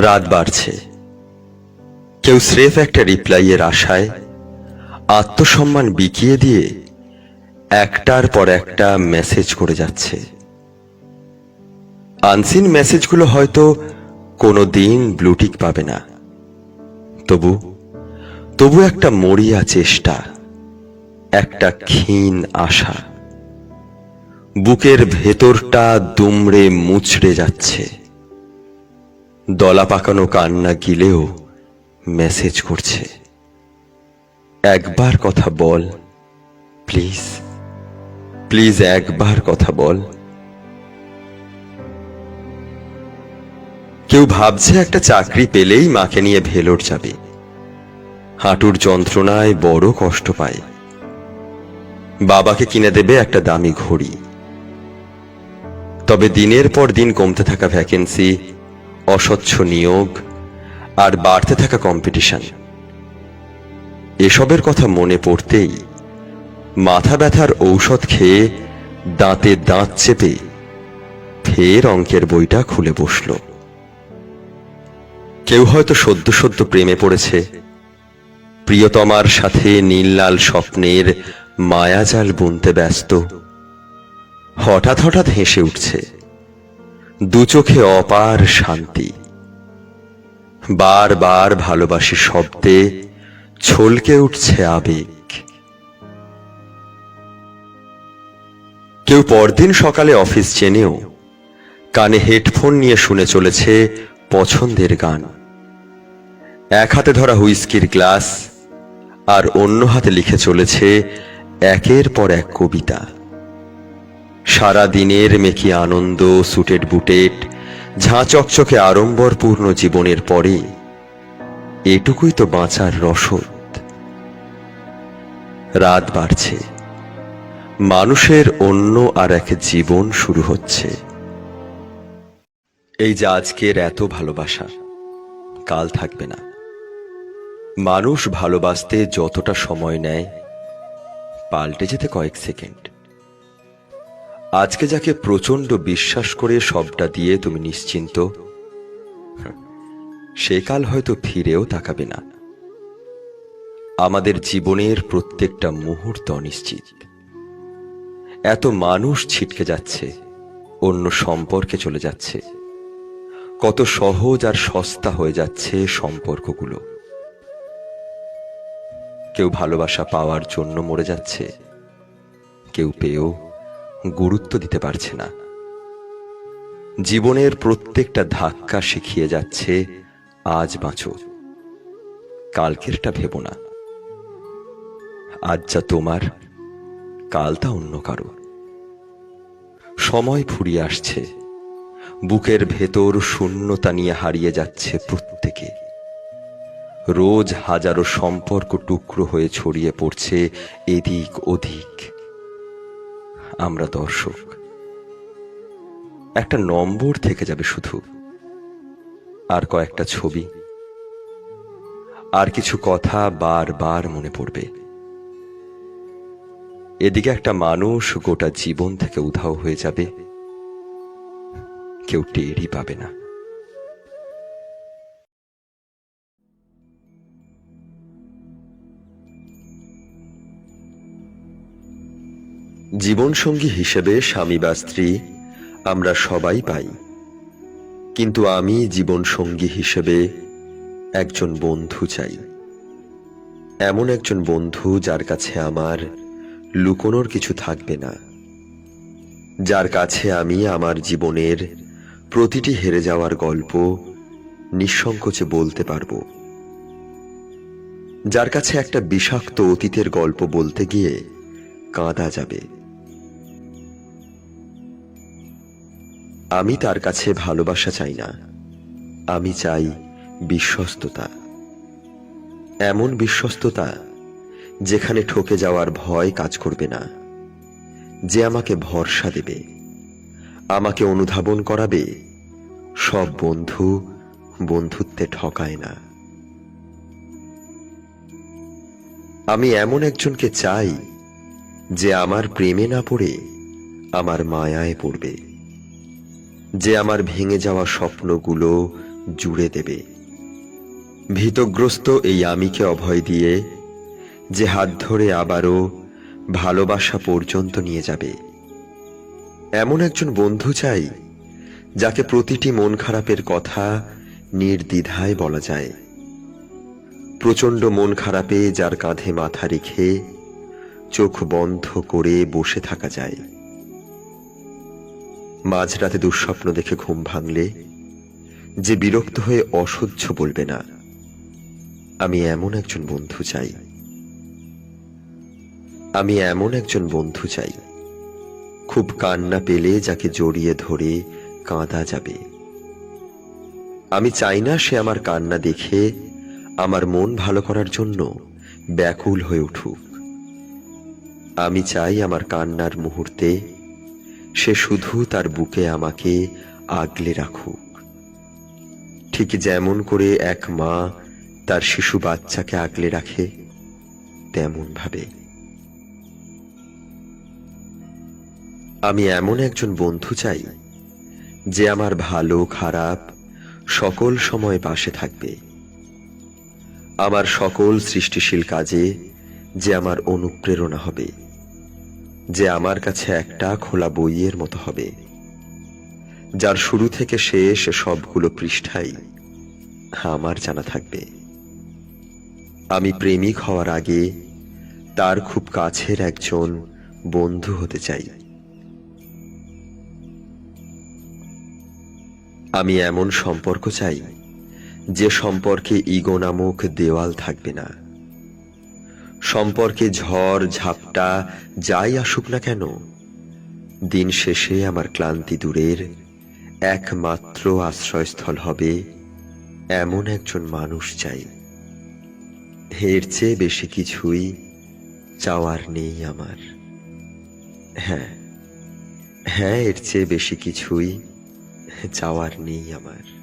রাত বাড়ছে। কেউ স্রেফ একটা রিপ্লাইয়ের আশায় আত্মসম্মান বিকিয়ে দিয়ে একটার পর একটা মেসেজ করে যাচ্ছে। আনসিন মেসেজগুলো হয়তো কোনো দিন ব্লুটিক পাবে না। তবু তবু একটা মরিয়া চেষ্টা, একটা ক্ষীণ আশা। বুকের ভেতরটা দুমড়ে মুচড়ে যাচ্ছে। দলা পাকানো কান্না গিলেও মেসেজ করছে। একবার কথা বল প্লিজ প্লিজ একবার কথা বল। কেউ ভাবছে একটা চাকরি পেলেই মাকে নিয়ে ভেলোর যাবে। হাঁটুর যন্ত্রণায় বড় কষ্ট পায়। বাবাকে কিনে দেবে একটা দামি ঘড়ি। তবে দিনের পর দিন কমতে থাকা ভ্যাকেন্সি অস্বচ্ছ নিয়োগ আর বাড়তে থাকা কম্পিটিশন এসবের কথা মনে পড়তেই মাথা ব্যথার ঔষধ খেয়ে দাঁতে দাঁত চেপে ফের অঙ্কের বইটা খুলে বসল। কেউ হয়তো সদ্য সদ্য প্রেমে পড়েছে। প্রিয়তমার সাথে নীল স্বপ্নের মায়াজাল বুনতে ব্যস্ত। হঠাৎ হঠাৎ হেসে উঠছে। দু চোখে অপার শান্তি। বারবার ভালোবাসি শব্দে ছলকে উঠছে আবেগ। কেউ পরদিন সকালে অফিস চেনেও, কানে হেডফোন নিয়ে শুনে চলেছে পছন্দের গান। এক হাতে ধরা হুইস্কির গ্লাস, আর অন্য হাতে লিখে চলেছে একের পর এক কবিতা। সারা দিনের মেকি আনন্দ সুটেড বুটেট, ঝাঁ চকচকে আড়ম্বরপূর্ণ জীবনের পরে, এটুকুই তো বাঁচার রসদ। রাত বাড়ছে। মানুষের অন্য আর এক জীবন শুরু হচ্ছে। এই যে আজকের এত ভালোবাসা, কাল থাকবে না। মানুষ ভালোবাসতে যতটা সময় নেয়, পাল্টে যেতে কয়েক সেকেন্ড। আজকে যাকে প্রচণ্ড বিশ্বাস করে সবটা দিয়ে তুমি নিশ্চিন্ত, সে কাল হয়তো ফিরেও তাকাবে না। আমাদের জীবনের প্রত্যেকটা মুহূর্ত অনিশ্চিত। এত মানুষ ছিটকে যাচ্ছে, অন্য সম্পর্কে চলে যাচ্ছে। কত সহজ আর সস্তা হয়ে যাচ্ছে সম্পর্কগুলো। কেউ ভালোবাসা পাওয়ার জন্য মরে যাচ্ছে, কেউ পেয়েও গুরুত্ব দিতে পারছে না। জীবনের প্রত্যেকটা ধাক্কা শিখিয়ে যাচ্ছে, আজ বাঁচো। কালকেরটা ভেবো না। আজ যা তোমার, কাল তা অন্য কারও। সময় ফুরিয়ে আসছে। বুকের ভেতর শূন্যতা নিয়ে হারিয়ে যাচ্ছে প্রত্যেকে। রোজ হাজারো সম্পর্ক টুকরো হয়ে ছড়িয়ে পড়ছে এদিক ওদিক আমরা দর্শক। একটা নম্বর থেকে যাবে শুধু। আর কয়েকটা ছবি। আর কিছু কথা বারবার মনে পড়বে। এদিকে একটা মানুষ গোটা জীবন থেকে উধাও হয়ে যাবে। কেউ টেরই পাবে না। জীবনসঙ্গী হিসেবে স্বামী বা স্ত্রী আমরা সবাই পাই। কিন্তু আমি জীবনসঙ্গী হিসেবে একজন বন্ধু চাই। এমন একজন বন্ধু যার কাছে আমার লুকোনোর কিছু থাকবে না। যার কাছে আমি আমার জীবনের প্রতিটি হেরে যাওয়ার গল্প নিঃসংকোচে বলতে পারব। যার কাছে একটা বিষাক্ত অতীতের গল্প বলতে গিয়ে কাঁদা যাবে। আমি তার কাছে ভালোবাসা চাই না। আমি চাই বিশ্বস্ততা। এমন বিশ্বস্ততা যেখানে ঠকে যাওয়ার ভয় কাজ করবে না। যে আমাকে ভরসা দেবে, আমাকে অনুধাবন করাবে, সব বন্ধু বন্ধুত্বে ঠকায় না। আমি এমন একজনকে চাই যে আমার প্রেমে না পড়ে, আমার মায়ায় পড়বে। যে আমার ভেঙে যাওয়া স্বপ্নগুলো জুড়ে দেবে। ভীতগ্রস্ত এই আমিকে অভয় দিয়ে যে হাত ধরে আবারও ভালোবাসা পর্যন্ত নিয়ে যাবে। এমন একজন বন্ধু চাই যাকে প্রতিটি মন খারাপের কথা নির্দ্বিধায় বলা যায়। প্রচণ্ড মন খারাপে যার কাঁধে মাথা রেখে চোখ বন্ধ করে বসে থাকা যায়। মাঝরাতে দুঃস্বপ্ন দেখে ঘুম ভাঙলে যে বিরক্ত হয়ে অসহ্য বলবে না, আমি এমন একজন বন্ধু চাই। আমি এমন একজন বন্ধু চাই, খুব কান্না পেলে যাকে জড়িয়ে ধরে কাঁদা যাবে। আমি চাই না সে আমার কান্না দেখে আমার মন ভালো করার জন্য ব্যাকুল হয়ে উঠুক। আমি চাই আমার কান্নার মুহূর্তে সে শুধু তার বুকে আমাকে আগলে রাখুক। ঠিক যেমন করে এক মা তার শিশু বাচ্চাকে আগলে রাখে, তেমন ভাবে। আমি এমন একজন বন্ধু চাই যে আমার ভালো, খারাপ সকল সময় পাশে থাকবে। আমার সকল সৃষ্টিশীল কাজে যে আমার অনুপ্রেরণা হবে। যে আমার কাছে একটা খোলা বইয়ের মতো হবে। যার শুরু থেকে শেষ সবগুলো পৃষ্ঠাই আমার জানা থাকবে। আমি প্রেমিক হওয়ার আগে তার খুব কাছের একজন বন্ধু হতে চাই। আমি এমন সম্পর্ক চাই যে সম্পর্কে ইগো নামক দেওয়াল থাকবে না। সম্পর্কে ঝড়, ঝাপটা, যাই আসুক না কেন, দিন শেষে আমার ক্লান্তি দূরের একমাত্র আশ্রয়স্থল হবে এমন একজন মানুষ চাই। এর চেয়ে বেশি কিছুই চাওয়ার নেই আমার। হ্যাঁ হ্যাঁ এর চেয়ে বেশি কিছুই চাওয়ার নেই আমার।